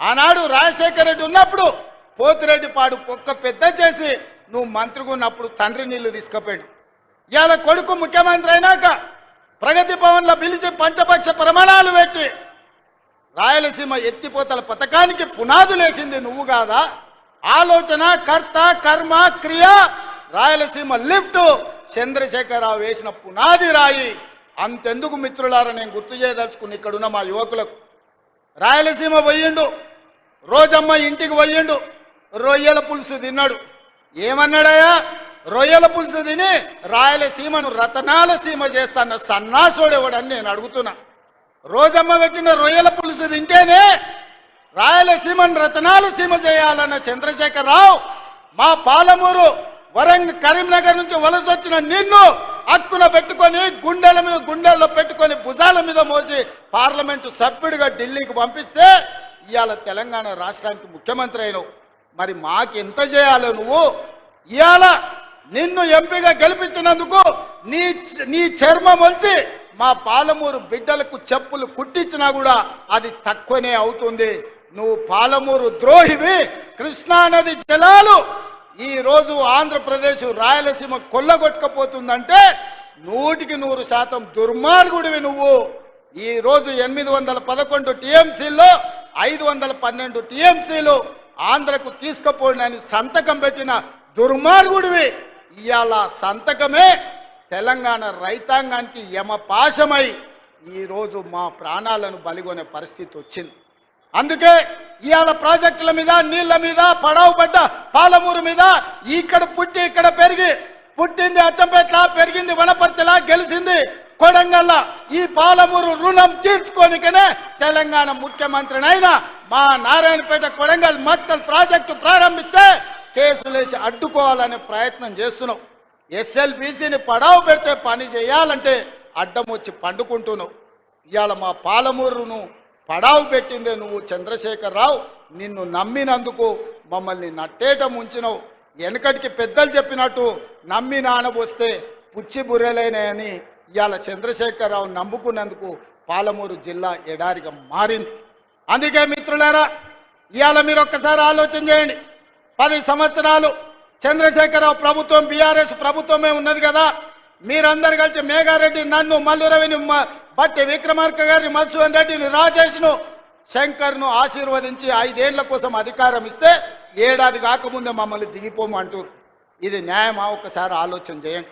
ఆనాడు రాజశేఖర రెడ్డి ఉన్నప్పుడు పోతిరెడ్డి పాడు ఒక్క పెద్ద చేసి నువ్వు మంత్రిగా ఉన్నప్పుడు తండ్రి నీళ్ళు తీసుకుపోయాడు. ఇవాళ కొడుకు ముఖ్యమంత్రి అయినాక ప్రగతి భవన్లో పిలిచి పంచపక్ష ప్రమాణాలు పెట్టి రాయలసీమ ఎత్తిపోతల పథకానికి పునాదులేసింది నువ్వు కాదా? ఆలోచన కర్త కర్మ క్రియ రాయలసీమ లిఫ్ట్ చంద్రశేఖరరావు వేసిన పునాది రాయి. అంతెందుకు మిత్రులారా నేను గుర్తు చేయదలుచుకుని ఇక్కడున్న మా యువకులకు. రాయలసీమ పోయిండు. రోజమ్మ ఇంటికి పోయిండు. రొయ్యల పులుసు తిన్నాడు. ఏమన్నాడయ్యా? రొయ్యల పులుసు తిని రాయలసీమను రతనాల సీమ చేస్తాన్న సన్నాసోడేవాడని నేను అడుగుతున్నా. రోజమ్మ పెట్టిన రొయ్యల పులుసు తింటేనే రాయలసీమను రతనాల సీమ చేయాలన్న చంద్రశేఖరరావు మా పాలమూరు వరంగ కరీంనగర్ నుంచి వలస వచ్చిన నిన్ను హక్కున పెట్టుకొని గుండెల మీద గుండెల్లో పెట్టుకొని భుజాల మీద మోసి పార్లమెంటు సభ్యుడిగా ఢిల్లీకి పంపిస్తే ఇవాళ తెలంగాణ రాష్ట్రానికి ముఖ్యమంత్రి అయినావు. మరి మాకు ఎంత చేయాలో నువ్వు? ఇవాళ నిన్ను ఎంపీగా గెలిపించినందుకు నీ నీ చర్మం వచ్చి మా పాలమూరు బిడ్డలకు చెప్పులు కుట్టించినా కూడా అది తక్కువనే అవుతుంది. నువ్వు పాలమూరు ద్రోహివి కృష్ణానది జలాలు ఈరోజు ఆంధ్రప్రదేశ్ రాయలసీమ కొల్లగొట్టుకపోతుందంటే నూటికి నూరు శాతం దుర్మార్గుడివి నువ్వు. ఈరోజు ఎనిమిది వందల పదకొండు టీఎంసీలో ఐదు వందల పన్నెండు టీఎంసీలు ఆంధ్రకు తీసుకుపోయినని సంతకం పెట్టిన దుర్మార్గుడివి. ఇవాళ సంతకమే తెలంగాణ రైతాంగానికి యమపాశమై ఈరోజు మా ప్రాణాలను బలిగొనే పరిస్థితి వచ్చింది. అందుకే ఇవాళ ప్రాజెక్టుల మీద నీళ్ళ మీద పడవ పడ్డ పాలమూరు మీద ఇక్కడ పుట్టి ఇక్కడ పెరిగి పుట్టింది అచ్చంపేట్ల పెరిగింది వనపర్తిలా గెలిచింది కొడంగల్ల ఈ పాలమూరు రుణం తీర్చుకోనికనే తెలంగాణ ముఖ్యమంత్రినైనా మా నారాయణపేట కొడంగల్ మక్తల్ ప్రాజెక్టు ప్రారంభిస్తే కేసులేసి అడ్డుకోవాలనే ప్రయత్నం చేస్తున్నావు ఎస్ఎల్బీసీని పడావు పెడితే పని చేయాలంటే అడ్డం వచ్చి పండుకుంటున్నావు. ఇవాళ మా పాలమూరును పడావు పెట్టిందే నువ్వు చంద్రశేఖరరావు. నిన్ను నమ్మినందుకు మమ్మల్ని నట్టేట ముంచినవు వెనకటికి పెద్దలు చెప్పినట్టు నమ్మి నానబోస్తే పుచ్చి బుర్రెలేనని ఇవాళ చంద్రశేఖరరావు నమ్ముకున్నందుకు పాలమూరు జిల్లా ఎడారిగా మారింది. అందుకే మిత్రులారా ఇవాళ మీరు ఒక్కసారి ఆలోచన చేయండి. పది సంవత్సరాలు చంద్రశేఖరరావు ప్రభుత్వం బీఆర్ఎస్ ప్రభుత్వమే ఉన్నది కదా. మీరందరు కలిసి మేఘారెడ్డి నన్ను మల్లురవిని బట్టి విక్రమార్క గారిని మధుసూదన్ రెడ్డిని రాజేష్ను శంకర్ను ఆశీర్వదించి ఐదేళ్ళ కోసం అధికారం ఇస్తే ఏడాది కాకముందే మమ్మల్ని దిగిపోమంటారు ఇది న్యాయమా? ఒకసారి ఆలోచన చేయండి.